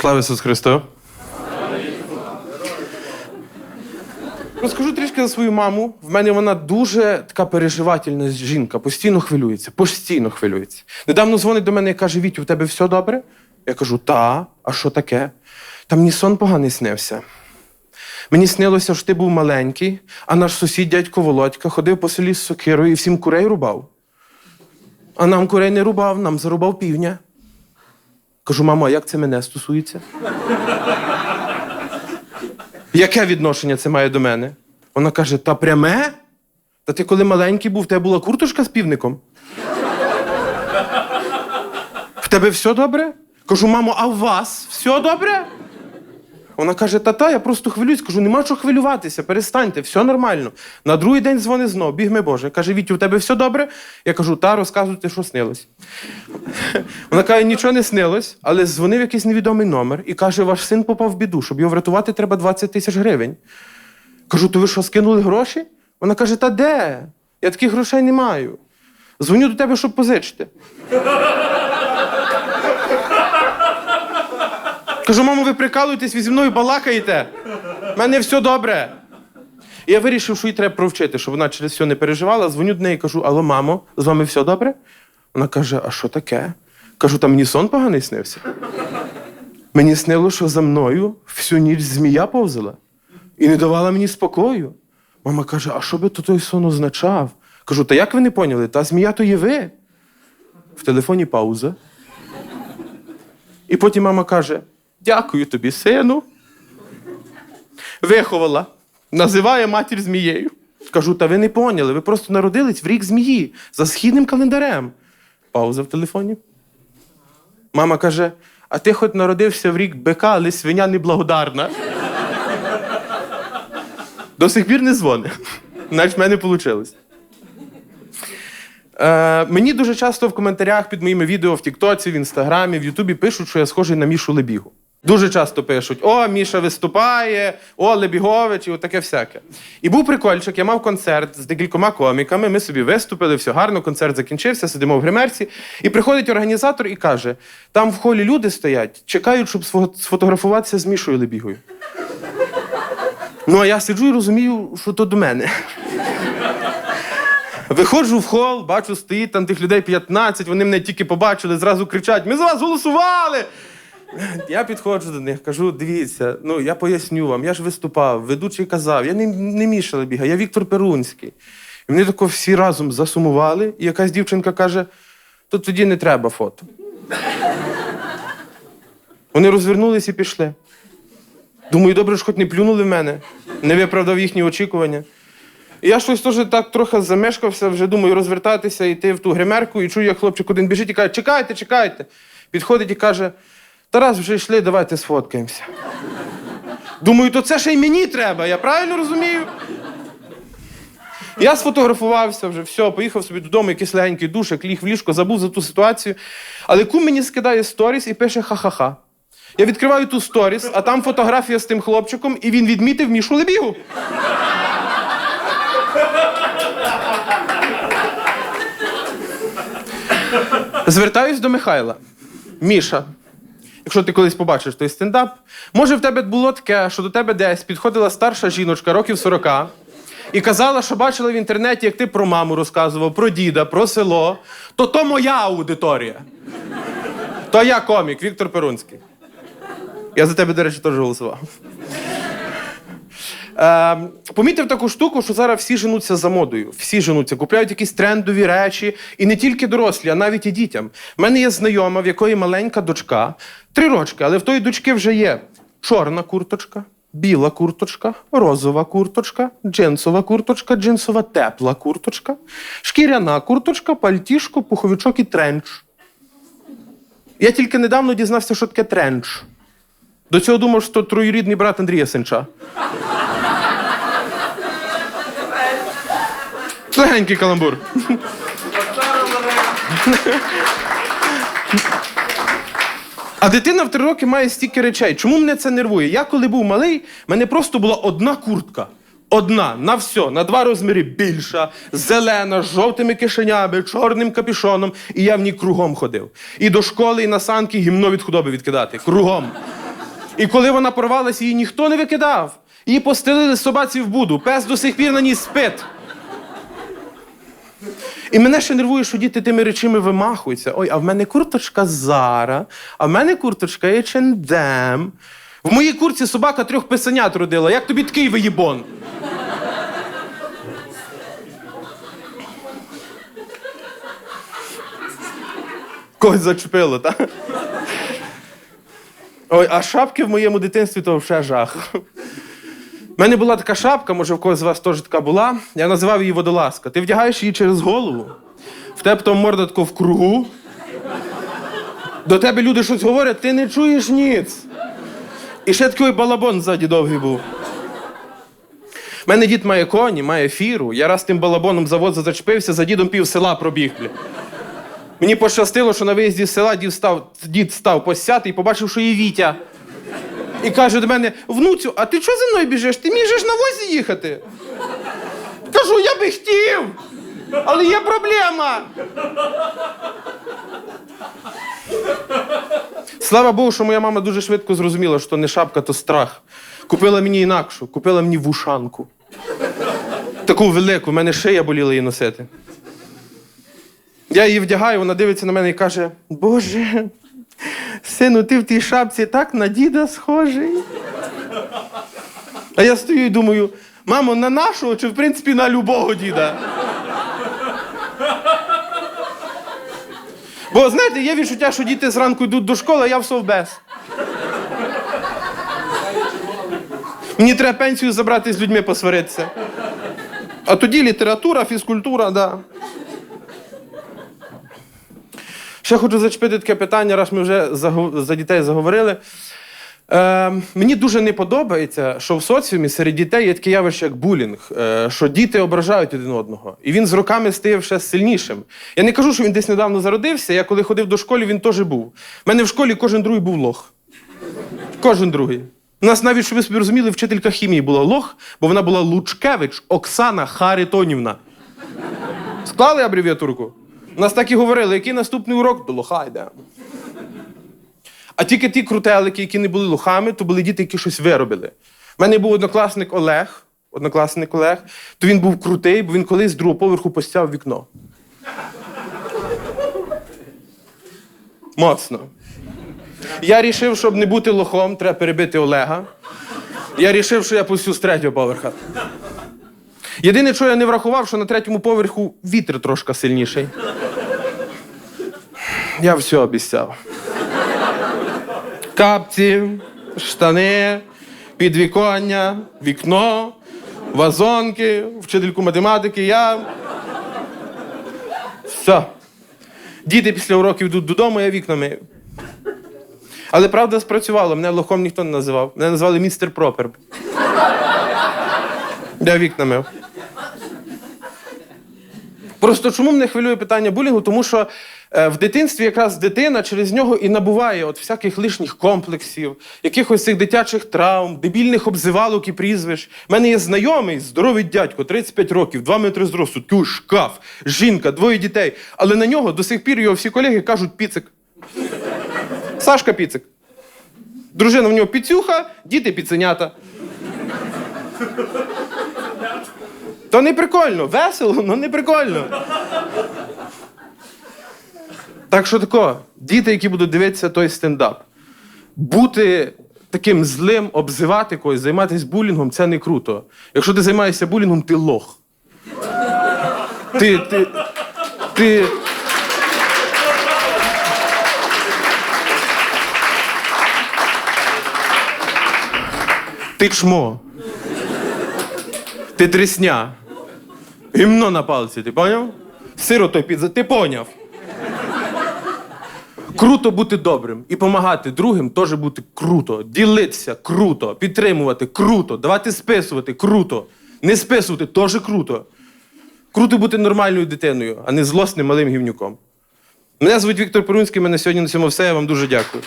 Слава Ісус Христу! Розкажу трішки за свою маму. В мене вона дуже така переживательна жінка, постійно хвилюється, постійно хвилюється. Недавно дзвонить до мене і каже: Вітю, у тебе все добре? Я кажу, та, а що таке? Та мені сон поганий снився. Мені снилося, що ти був маленький, а наш сусід дядько Володька ходив по селі з сокирою і всім курей рубав. А нам курей не рубав, нам зарубав півня. Кажу, мамо, а як це мене стосується? Яке відношення це має до мене? Вона каже: та пряме? Та ти коли маленький був, в тебе була курточка з півником? В тебе все добре? Кажу, мамо, а у вас все добре? Вона каже: та-та, я просто хвилююсь. Кажу, нема чого хвилюватися, перестаньте, все нормально. На другий день дзвонить знов, бігме Боже. Каже, Вітю, у тебе все добре? Я кажу, та, розказуйте, що снилось. Вона каже, нічого не снилось, але дзвонив якийсь невідомий номер і каже, ваш син попав в біду, щоб його врятувати, треба 20 тисяч гривень. Кажу, то ви що, скинули гроші? Вона каже, та де? Я таких грошей не маю. Дзвоню до тебе, щоб позичити. Кажу, мамо, ви прикалуєтесь, ви зі мною балакаєте. У мене все добре. І я вирішив, що їй треба провчити, щоб вона через все не переживала. Дзвоню до неї і кажу: Алло, мамо, з вами все добре? Вона каже: А що таке? Кажу, та мені сон поганий снився. Мені снило, що за мною всю ніч змія повзала і не давала мені спокою. Мама каже: А що би то той сон означав? Кажу, та як ви не поняли? Та змія то є ви. В телефоні пауза. І потім мама каже: Дякую тобі, сину. Виховала. Називає матір змією. Кажу, та ви не поняли, ви просто народились в рік змії за східним календарем. Пауза в телефоні. Мама каже: а ти хоч народився в рік бика, але свиня неблагодарна. До сих пір не дзвонить. Значить, в мене вийшло. Е, мені дуже часто в коментарях під моїми відео в Тіктоці, в Інстаграмі, в Ютубі пишуть, що я схожий на Мішу Лебігу. Дуже часто пишуть: О, Міша виступає, о, Лебігович, і таке всяке. І був прикольчик, я мав концерт з декількома коміками. Ми собі виступили, все гарно, концерт закінчився, сидимо в гримерці. І приходить організатор і каже: там в холі люди стоять, чекають, щоб сфотографуватися з Мішою Лебігою. Ну, а я сиджу і розумію, що то до мене. Виходжу в хол, бачу, стоїть там тих людей 15, вони мене тільки побачили, зразу кричать: Ми за вас голосували! Я підходжу до них, кажу: дивіться, ну я поясню вам, я ж виступав, ведучий казав, я не, не Міша Лебіга, я Віктор Перунський. І вони тако всі разом засумували, і якась дівчинка каже: то тоді не треба фото. Вони розвернулись і пішли. Думаю, добре, що хоч не плюнули в мене, не виправдав їхні очікування. І я щось теж так трохи замешкався, вже думаю, розвертатися, йти в ту гримерку, і чую, як хлопчик один біжить і каже, чекайте, чекайте. Підходить і каже: Тарас, вже йшли, давайте сфоткаємося. Думаю, то це ще й мені треба, я правильно розумію? Я сфотографувався вже, все, поїхав собі додому, якийсь легенький душик, ліг в ліжко, забув за ту ситуацію. Але кум мені скидає сторіс і пише ха-ха-ха. Я відкриваю ту сторіс, а там фотографія з тим хлопчиком, і він відмітив Мішу Лебігу. Звертаюсь до Михайла. Міша, якщо ти колись побачиш той стендап, може в тебе було таке, що до тебе десь підходила старша жіночка років 40 і казала, що бачила в інтернеті, як ти про маму розказував, про діда, про село, то то моя аудиторія. То я комік, Віктор Перунський. Я за тебе, до речі, теж голосував. Е, помітив таку штуку, що зараз всі женуться за модою. Всі женуться, купляють якісь трендові речі, і не тільки дорослі, а навіть і дітям. У мене є знайома, в якої маленька дочка, три рочки, але в тої дочки вже є чорна курточка, біла курточка, розова курточка, джинсова курточка, джинсова тепла курточка, шкіряна курточка, пальтішко, пуховичок і тренч. Я тільки недавно дізнався, що таке тренч. До цього думав, що троюрідний брат Андрія Сенча. Легенький каламбур. А дитина в три роки має стільки речей. Чому мене це нервує? Я коли був малий, мене просто була одна куртка. Одна на все, на два розміри більша, зелена, з жовтими кишенями, чорним капюшоном, і я в ній кругом ходив. І до школи, і на санки гімно від худоби відкидати. Кругом. І коли вона порвалася, її ніхто не викидав. Її постелили собаці в буду. Пес до сих пір на ній спить. І мене ще нервує, що діти тими речами вимахуються. Ой, а в мене курточка Зара, а в мене курточка H&M. В моїй курці собака трьох писанят родила. Як тобі такий виїбон? Когось зачепило, так? Ой, а шапки в моєму дитинстві то вже жах. У мене була така шапка, може, в когось з вас теж така була. Я називав її водолазка. Ти вдягаєш її через голову, в тебе там морда тако в кругу. До тебе люди щось говорять, ти не чуєш ніц. І ще такий балабон ззаді довгий був. У мене дід має коні, має фіру. Я раз тим балабоном за воза зачепився, за дідом пів села пробіг. бля. Мені пощастило, що на виїзді з села дід став, дід став посяти і побачив, що є Вітя. І каже до мене: внуцю, а ти чого за мною біжиш? Ти міжеш на возі їхати? Кажу, я би хотів, але є проблема. Слава Богу, що моя мама дуже швидко зрозуміла, що не шапка, то страх. Купила мені інакшу, купила мені вушанку. Таку велику, в мене шия боліла її носити. Я її вдягаю, вона дивиться на мене і каже: Боже, сину, ти в тій шапці так на діда схожий. А я стою і думаю, мамо, на нашого чи в принципі на любого діда? Бо знаєте, є відчуття, що діти зранку йдуть до школи, а я в совбез. Мені треба пенсію забрати з людьми посваритися. А тоді література, фізкультура, да. Ще хочу зачепити таке питання, раз ми вже за дітей заговорили. Е, мені дуже не подобається, що в соціумі серед дітей є таке явище, як булінг, е, що діти ображають один одного. І він з роками стає ще сильнішим. Я не кажу, що він десь недавно зародився. Я коли ходив до школи, він теж був. У мене в школі кожен другий був лох. Кожен другий. У нас навіть, щоб ви собі розуміли, вчителька хімії була лох, бо вона була Лучкевич Оксана Харитонівна. Склали абревіатурку? Нас так і говорили, який наступний урок до лоха йде. А тільки ті крутелики, які не були лохами, то були діти, які щось виробили. У мене був однокласник Олег, однокласник Олег, то він був крутий, бо він колись з другого поверху постяв вікно. Моцно. Я рішив, щоб не бути лохом, треба перебити Олега. Я рішив, що я пустю з третього поверха. Єдине, що я не врахував, що на третьому поверху вітер трошки сильніший. Я все обіцяв. Капці, штани, підвіконня, вікно, вазонки, вчительку математики, я. Все. Діти після уроків йдуть додому, я вікна мию. Але правда спрацювало, мене лохом ніхто не називав. Мене назвали містер Пропер. Я вікна мив. Просто чому мене хвилює питання булінгу? Тому що в дитинстві якраз дитина через нього і набуває от всяких лишніх комплексів, якихось цих дитячих травм, дебільних обзивалок і прізвищ. У мене є знайомий, здоровий дядько, 35 років, 2 метри зросту, такий шкаф, жінка, двоє дітей. Але на нього до сих пір його всі колеги кажуть піцик. Сашка піцик. Дружина в нього піцюха, діти піценята. То не прикольно, весело, але не прикольно. Так що тако, діти, які будуть дивитися той стендап, бути таким злим, обзивати когось, займатися булінгом це не круто. Якщо ти займаєшся булінгом, ти лох. Ти. ти, ти... Ти чмо. Ти трісня. Гімно на палці, ти поняв? Сиро той під... Ти поняв. Круто бути добрим і допомагати другим теж бути круто. Ділитися круто, підтримувати круто, давати списувати круто. Не списувати теж круто. Круто бути нормальною дитиною, а не злосним малим гівнюком. Мене звуть Віктор Перунський, мене сьогодні на цьому все. Я вам дуже дякую.